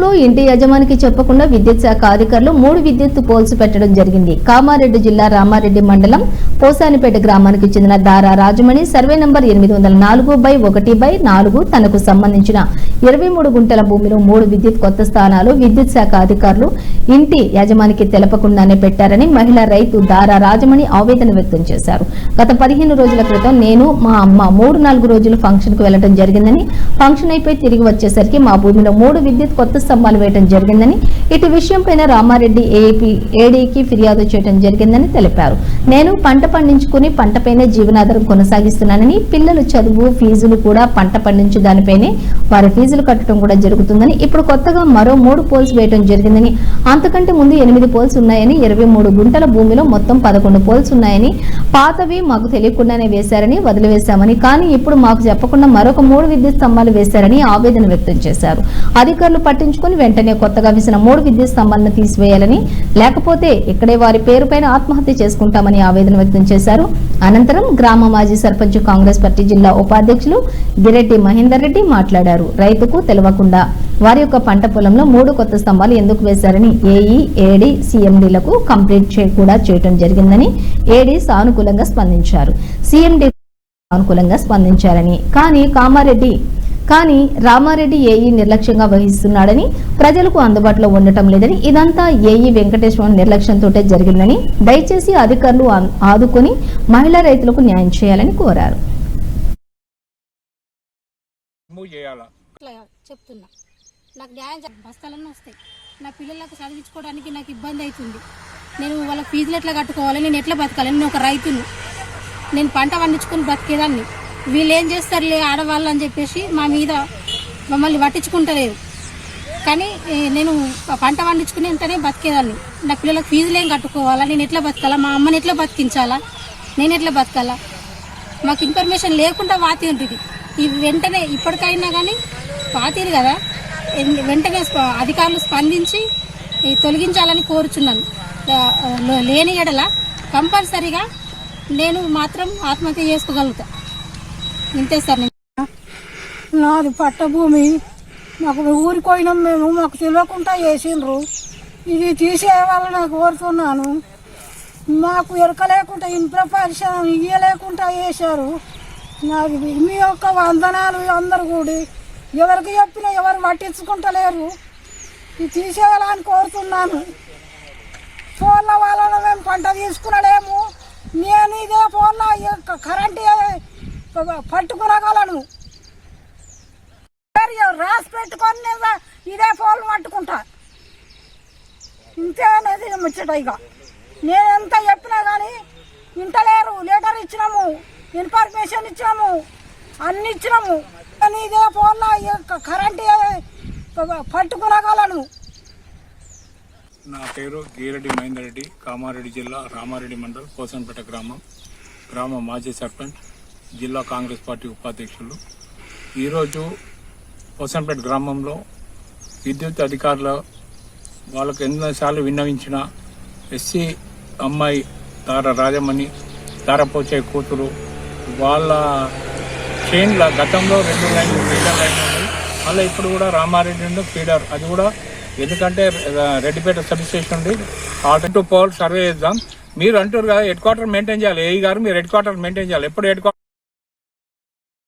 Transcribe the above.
నగరంలో ఇంటి యజమానికి చెప్పకుండా విద్యుత్ శాఖ అధికారులు మూడు విద్యుత్ పోల్స్ పెట్టడం జరిగింది. కామారెడ్డి జిల్లా రామారెడ్డి మండలం పోసానిపేట గ్రామానికి చెందిన దారా రాజమణి సర్వే నంబర్ ఎనిమిది వందల నాలుగు బై ఒకటి బై నాలుగు తనకు సంబంధించిన ఇరవై మూడు గుంటల భూమిలో మూడు విద్యుత్ కొత్త స్థానాలు విద్యుత్ శాఖ అధికారులు ఇంటి యజమానికి తెలపకుండానే పెట్టారని మహిళా రైతు దారా రాజమణి ఆవేదన వ్యక్తం చేశారు. గత పదిహేను రోజుల క్రితం నేను మా అమ్మ మూడు నాలుగు రోజులు ఫంక్షన్కు వెళ్ళడం జరిగిందని ఫంక్షన్ అయిపోయి తిరిగి వచ్చేసరికి మా భూమిలో మూడు విద్యుత్ కొత్త స్తంభాలు వేయడం జరిగిందని ఇటు విషయంపైన రామారెడ్డి ఏపీ ఏడీకి ఫిర్యాదు చేయడం జరిగిందని తెలిపారు. నేను పంట పండించుకుని పంటపైనే జీవనాధారం కొనసాగిస్తున్నానని పిల్లలు చదువు ఫీజులు కూడా పంట పండించు దానిపైనే వారి ఫీజులు కట్టడం కూడా జరుగుతుందని ఇప్పుడు కొత్తగా మరో మూడు పోల్స్ వేయడం జరిగిందని అంతకంటే ముందు ఎనిమిది పోల్స్ ఉన్నాయని ఇరవై మూడు గుంటల భూమిలో మొత్తం పదకొండు పోల్స్ ఉన్నాయని పాతవి మాకు తెలియకుండానే వేశారని వదిలివేశామని కానీ ఇప్పుడు మాకు చెప్పకుండా మరొక మూడు విద్యుత్ స్తంభాలు వేశారని ఆవేదన వ్యక్తం చేశారు. అధికారులు పట్టించుకుని వెంటనే కొత్తగా వేసిన మూడు విద్యుత్ స్తంభాలను తీసివేయాలని లేకపోతే ఇక్కడే వారి పేరుపైన ఆత్మహత్య చేసుకుంటామని ఆవేదన వ్యక్తం చేశారు. అనంతరం గ్రామ మాజీ సర్పంచ్ కాంగ్రెస్ పార్టీ జిల్లా ఉపాధ్యక్షులు గిరెడ్డి మహేందర్ రెడ్డి మాట్లాడారు. రైతుకు తెలవకుండా వారి యొక్క పంట పొలంలో మూడు కొత్త స్తంభాలు ఎందుకు వేశారని ఏఈ ఏడీ సీఎండీలకు కంప్లీట్ కూడా చేయడం జరిగిందని ఏడీ సానుకూలంగా స్పందించారు. సీఎండీ అనుకూలంగా స్పందించారని. కానీ కామారెడ్డి కానీ రామారెడ్డి ఏఈ నిర్లక్ష్యంగా వహిస్తున్నాడని ప్రజలకు అందుబాటులో ఉండటం లేదని ఇదంతా ఏఈ వెంకటేశ్వర నిర్లక్ష్యంతో జరిగిందని దయచేసి అధికారులు ఆ- ఆదుకొని మహిళా రైతులకు న్యాయం చేయాలని కోరారు. చెప్తున్నా. నాకు న్యాయం బస్తాలన్నీ వస్తాయి. నా పిల్లలకు చదివించుకోవడానికి నాకు ఇబ్బంది అవుతుంది. నేను వాళ్ళ ఫీజులు ఎట్లా కట్టుకోవాలి? నేను ఎట్లా బతకాలి? నేను ఒక రైతును. నేను పంట పండించుకొని బతికేదాన్ని. వీళ్ళు ఏం చేస్తారులే ఆడవాళ్ళు అని చెప్పేసి మా మీద మమ్మల్ని పట్టించుకుంటలేదు. కానీ నేను పంట పంట పండించుకునేంతనే బతికేదాన్ని. నా పిల్లలకు ఫీజులు ఏం కట్టుకోవాలా? నేను ఎట్లా బతకాలా? మా అమ్మని ఎట్లా బతికించాలా? నేను ఎట్లా బతకాలా? మాకు ఇన్ఫర్మేషన్ లేకుండా వాతి ఉంటుంది ఇవి వెంటనే ఇప్పటికైనా కానీ వాతిరు కదా? వెంటనే స్ప- అధికారులు స్పందించి తొలగించాలని కోరుచున్నాను. లేని ఎడల కంపల్సరీగా నేను మాత్రం ఆత్మహత్య చేసుకోగలుగుతా. ఇంతే సార్ నాది పట్టభూమి. మాకు ఊరికి పోయినాం మేము మాకు తెలియకుండా వేసిండ్రు ఇది తీసేయాలని కోరుతున్నాను. మాకు ఎరకలేకుండా లేకుండా పరిశ్రమ ఇయ్యలేకుండా వేశారు నాకు మీ యొక్క వందనాలు అందరు కూడా. ఎవరికి చెప్పినా ఎవరు పట్టించుకుంటలేరు ఇది తీసేయాలని కోరుతున్నాను. ఫోన్ల వలన మేము పంట తీసుకునలేము. నేను ఇదే ఫోన్లో కరెంట్ పట్టుకునగలను రాసి పెట్టుకొని నేను ఇదే ఫోన్ పట్టుకుంటా. ఇంతే అనేది ముచ్చట ఇక. నేను ఎంత చెప్పినా కానీ ఇంటలేరు లెటర్ ఇచ్చినాము. ఇన్ఫర్మేషన్ ఇచ్చినాము. అన్ని ఇచ్చినాము. కరెంట్ పట్టుకునగలను నా పేరు గీరెడ్డి మహేందరెడ్డి కామారెడ్డి జిల్లా రామారెడ్డి మండల్ పోసంపేట గ్రామం. గ్రామ మాజీ సర్పంచ్ జిల్లా కాంగ్రెస్ పార్టీ ఉపాధ్యక్షులు. ఈరోజు పోసంపేట గ్రామంలో విద్యుత్ అధికారుల వాళ్ళకు ఎన్నోసార్లు విన్నవించిన ఎస్సీ అమ్మాయి తార రాజమణి తారపోచే కూతురు వాళ్ళ చైన్ల గతంలో రెండు లైన్లు ఫీడర్ లైన్ ఉన్నాయి. మళ్ళీ ఇప్పుడు కూడా రామారెడ్డి నుండి ఫీడర్. అది కూడా ఎందుకంటే రెడ్డిపేట సబ్ స్టేషన్ నుండి ఆటో టు పవర్ సర్వే చేద్దాం. మీరు అంటారు కదా హెడ్ క్వార్టర్ మెయింటైన్ చేయాలి. ఏ గారు మీరు హెడ్ క్వార్టర్ మెయింటైన్ చేయాలి. ఎప్పుడు హెడ్ క్వార్టర్